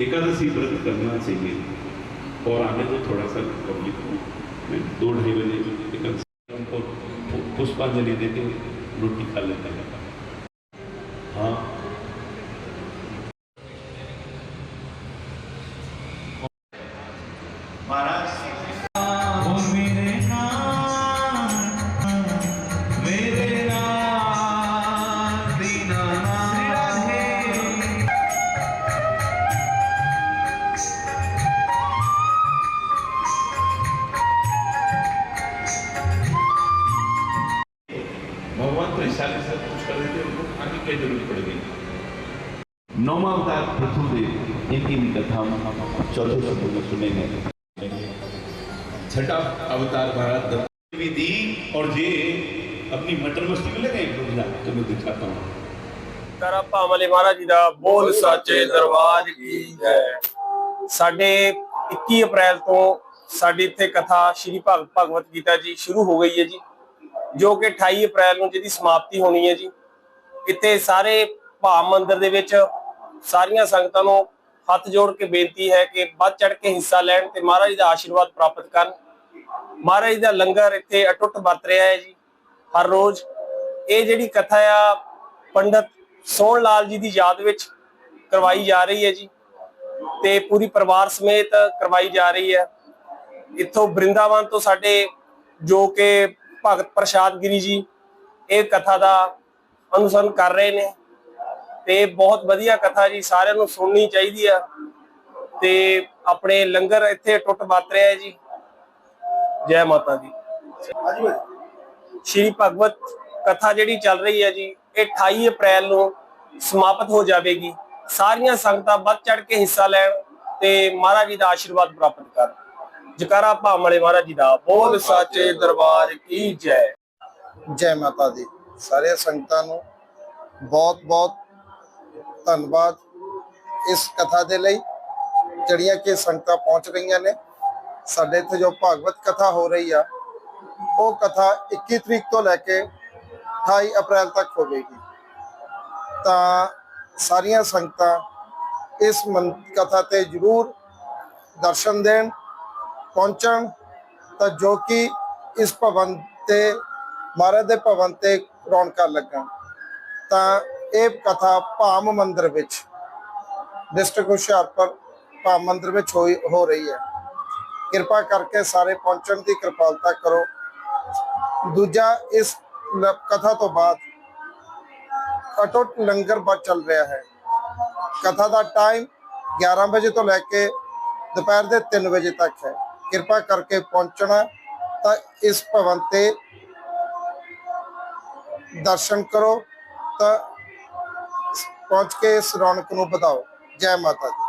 एकादशी व्रत करना चाहिए। और आने तो थोड़ा सा पब्लिक को दो ढाई बजे एकादशी पुष्पांजलि देते हुए रोटी खा लेता है। हाँ। देते उनको आगे क्या जरूरत पड़ गई नौवा अवतार पृथ्वीदेव इनकी भी कथा हम चौथे शब्दों में सुनेंगे छठा अवतार महाराज दत्त विधि और जे अपनी मटर मस्ती में लगे रुक जा तो मैं दिखाता हूँ ਕਰਾ ਭਾਮਲੇ ਮਹਾਰਾਜ ਜੀ ਦਾ ਬੋਲ ਸਾਚੇ ਦਰਬਾਰ ਕੀ ਜੈ ਸਾਡੇ 21 ਅਪ੍ਰੈਲ ਤੋਂ ਸਾਡੀ ਇੱਥੇ ਕਥਾ ਸ਼੍ਰੀ ਭਗਤ ਭਗਵਤ ਗੀਤਾ ਜੀ ਸ਼ੁਰੂ ਹੋ ਗਈ ਹੈ ਜੀ ਜੋ ਕਿ 28 ਅਪ੍ਰੈਲ ਨੂੰ ਜਿਹਦੀ ਸਮਾਪਤੀ ਹੋਣੀ ਹੈ ਜੀ ਇੱਥੇ ਸਾਰੇ ਭਾਵ ਮੰਦਿਰ ਦੇ ਵਿੱਚ ਸਾਰੀਆਂ ਸੰਗਤਾਂ ਨੂੰ ਹੱਥ ਜੋੜ ਕੇ ਬੇਨਤੀ ਹੈ ਕਿ ਵੱਧ ਚੜ ਕੇ ਹਿੱਸਾ ਲੈਣ ਤੇ ਮਹਾਰਾਜ ਦਾ ਆਸ਼ੀਰਵਾਦ ਪ੍ਰਾਪਤ ਕਰਨ। ਮਹਾਰਾਜ ਦਾ ਲੰਗਰ ਇੱਥੇ ਅਟੁੱਟ ਵਰਤ ਰਿਹਾ ਹੈ ਜੀ, ਹਰ ਰੋਜ਼। ਇਹ ਜਿਹੜੀ ਕਥਾ ਆ, ਪੰਡਤ ਸੋਹਣ ਲਾਲ ਜੀ ਦੀ ਯਾਦ ਵਿੱਚ ਕਰਵਾਈ ਜਾ ਰਹੀ ਹੈ ਜੀ ਤੇ ਪੂਰੀ ਪਰਿਵਾਰ ਸਮੇਤ ਕਰਵਾਈ ਜਾ ਰਹੀ ਹੈ। ਇੱਥੋਂ ਬ੍ਰਿੰਦਾਵਨ ਤੋਂ ਸਾਡੇ ਜੋ ਕਿ ਭਗਤ ਪ੍ਰਸ਼ਾਦ ਗਿਰੀ ਜੀ, ਇਹ ਕਥਾ ਦਾ ਅਨੁਸਰਨ ਕਰ ਰਹੇ ਨੇ। ਤੇ ਬਹੁਤ ਵਧੀਆ ਕਥਾ ਜੀ ਸਾਰਿਆਂ ਨੂੰ ਸੁਣਨੀ ਚਾਹੀਦੀ ਆ। ਤੇ ਆਪਣੇ ਲੰਗਰ ਇੱਥੇ ਟੁੱਟ ਵਰਤ ਰਿਹਾ ਹੈ ਜੀ। ਜੈ ਮਾਤਾ ਦੀ। ਸ਼੍ਰੀ ਭਗਵਤ ਕਥਾ ਜਿਹੜੀ ਚੱਲ ਰਹੀ ਹੈ ਜੀ ਇਹ 28 ਅਪ੍ਰੈਲ ਨੂੰ ਸਮਾਪਤ ਹੋ ਜਾਵੇਗੀ। ਸਾਰੀਆਂ ਸੰਗਤਾਂ ਵੱਧ ਚੜ ਕੇ ਹਿੱਸਾ ਲੈਣ ਤੇ ਮਹਾਰਾਜ ਜੀ ਦਾ ਆਸ਼ੀਰਵਾਦ ਪ੍ਰਾਪਤ ਕਰਨ। ਜਕਾਰਾ ਭਾਮਲੇ ਮਹਾਰਾਜ ਜੀ ਦਾ ਬੋਲ ਸਾਚੇ ਦਰਬਾਰ ਕੀ ਜੈ। ਜੈ ਮਾਤਾ ਦੀ। ਸਾਰੇ ਸੰਗਤਾਂ ਨੂੰ ਬਹੁਤ ਬਹੁਤ ਧੰਨਵਾਦ ਇਸ ਕਥਾ ਦੇ ਲਈ, ਜਿਹੜੀਆਂ ਕਿ ਸੰਗਤਾਂ ਪਹੁੰਚ ਰਹੀਆਂ ਨੇ। ਸਾਡੇ ਇੱਥੇ ਜੋ ਭਾਗਵਤ ਕਥਾ ਹੋ ਰਹੀ ਆ, ਉਹ ਕਥਾ 21 ਤਰੀਕ ਤੋਂ ਲੈ ਕੇ 28 ਅਪ੍ਰੈਲ ਤੱਕ ਹੋਵੇਗੀ। ਤਾਂ ਸਾਰੀਆਂ ਸੰਗਤਾਂ ਇਸ ਮਨ- ਕਥਾ ਤੇ ਜਰੂਰ ਦਰਸ਼ਨ ਦੇਣ, ਪਹੁੰਚਣ, ਤਾਂ ਜੋ ਕਿ ਇਸ ਭਵਨ ਤੇ, ਮਹਾਰਾਜ ਦੇ ਭਵਨ ਤੇ ਰੌਣਕਾਂ ਲੱਗਣ। ਤਾਂ ਇਹ ਕਥਾ ਭਾਮ ਮੰਦਿਰ ਵਿੱਚ ਡਿਸਟ੍ਰਿਕਟ ਹੁਸ਼ਿਆਰਪੁਰ ਭਾਮ ਮੰਦਿਰ ਵਿੱਚ ਹੋਈ, ਹੋ ਰਹੀ ਹੈ। ਕਿਰਪਾ ਕਰਕੇ ਸਾਰੇ ਪਹੁੰਚਣ ਦੀ ਕਿਰਪਾਲਤਾ ਕਰੋ। ਦੂਜਾ, ਇਸ ਕਥਾ ਤੋਂ ਬਾਅਦ ਅਟੁੱਟ ਲੰਗਰ ਬਾ, ਚੱਲ ਰਿਹਾ ਹੈ। ਕਥਾ ਦਾ ਟਾਈਮ 11 ਵਜੇ ਤੋਂ ਲੈ ਕੇ ਦੁਪਹਿਰ ਦੇ 3 ਵਜੇ ਤੱਕ ਹੈ। ਕਿਰਪਾ ਕਰਕੇ ਪਹੁੰਚਣਾ ਤਾਂ ਇਸ ਭਵਨ ਤੇ ਦਰਸ਼ਨ ਕਰੋ। ਤਾਂ ਪਹੁੰਚ ਕੇ ਇਸ ਰੌਣਕ ਨੂੰ ਵਧਾਓ। ਜੈ ਮਾਤਾ ਦੀ।